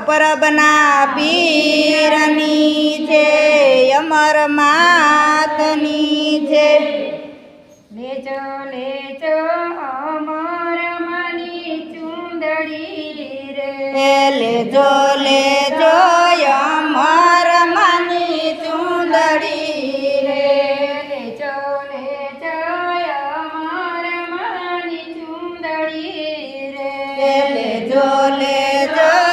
પરબના પીરની છે અમર માતની છે લેજો લેજો અમર મની ચુંદડી રે. લેજો લેજો અમર મની ચુંદડી રે લેજો લેજો અમર મની ચુંદડી રે લેજો લેજો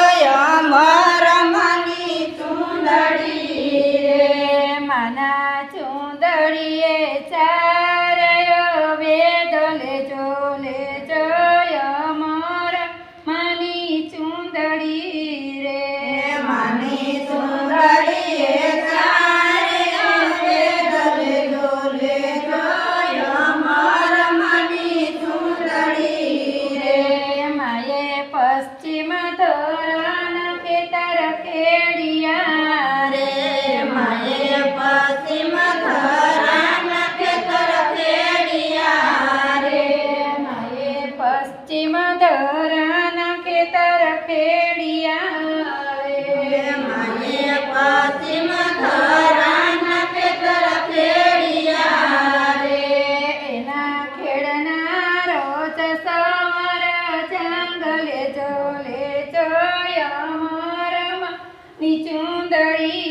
ni chundari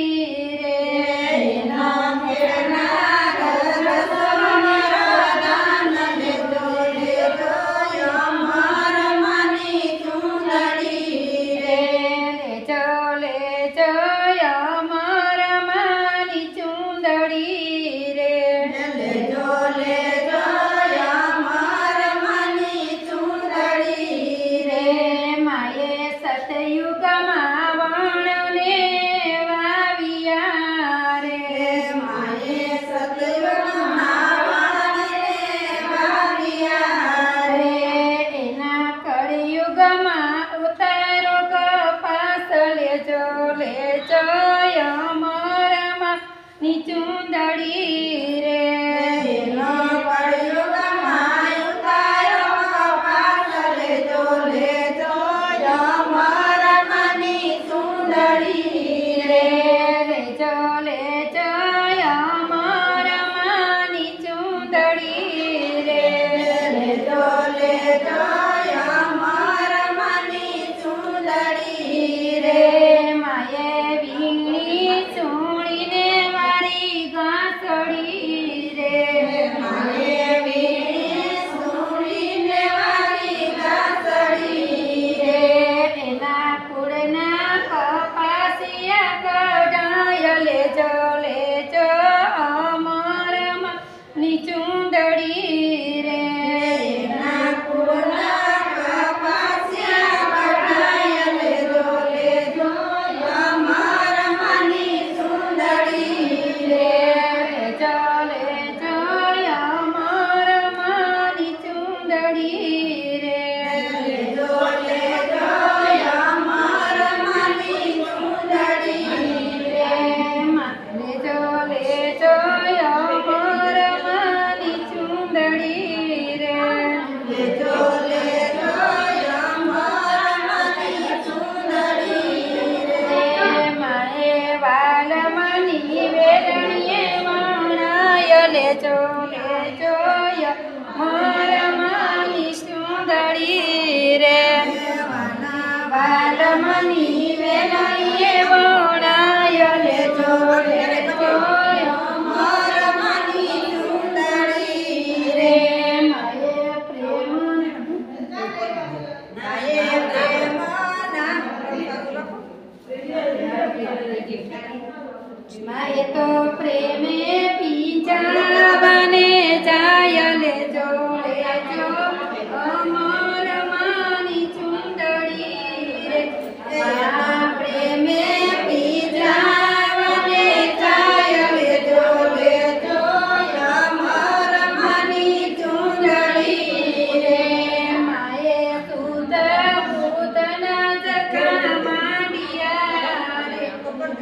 re na Malaysia. ની વેલણીએ વણાયલ જોડે.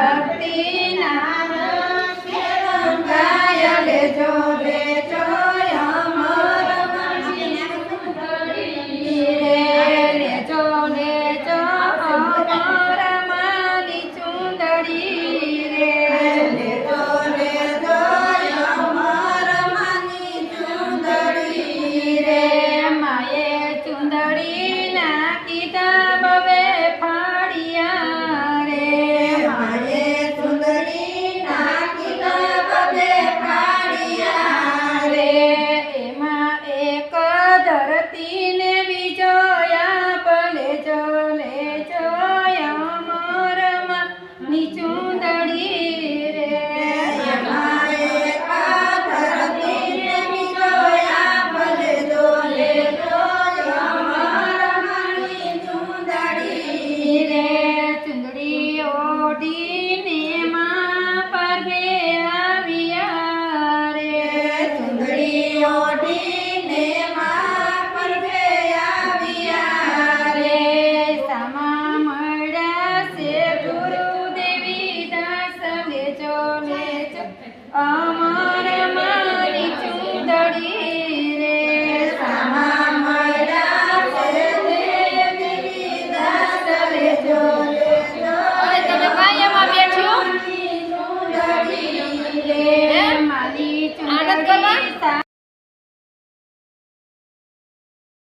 ભક્તિ નામ ગાય લેજો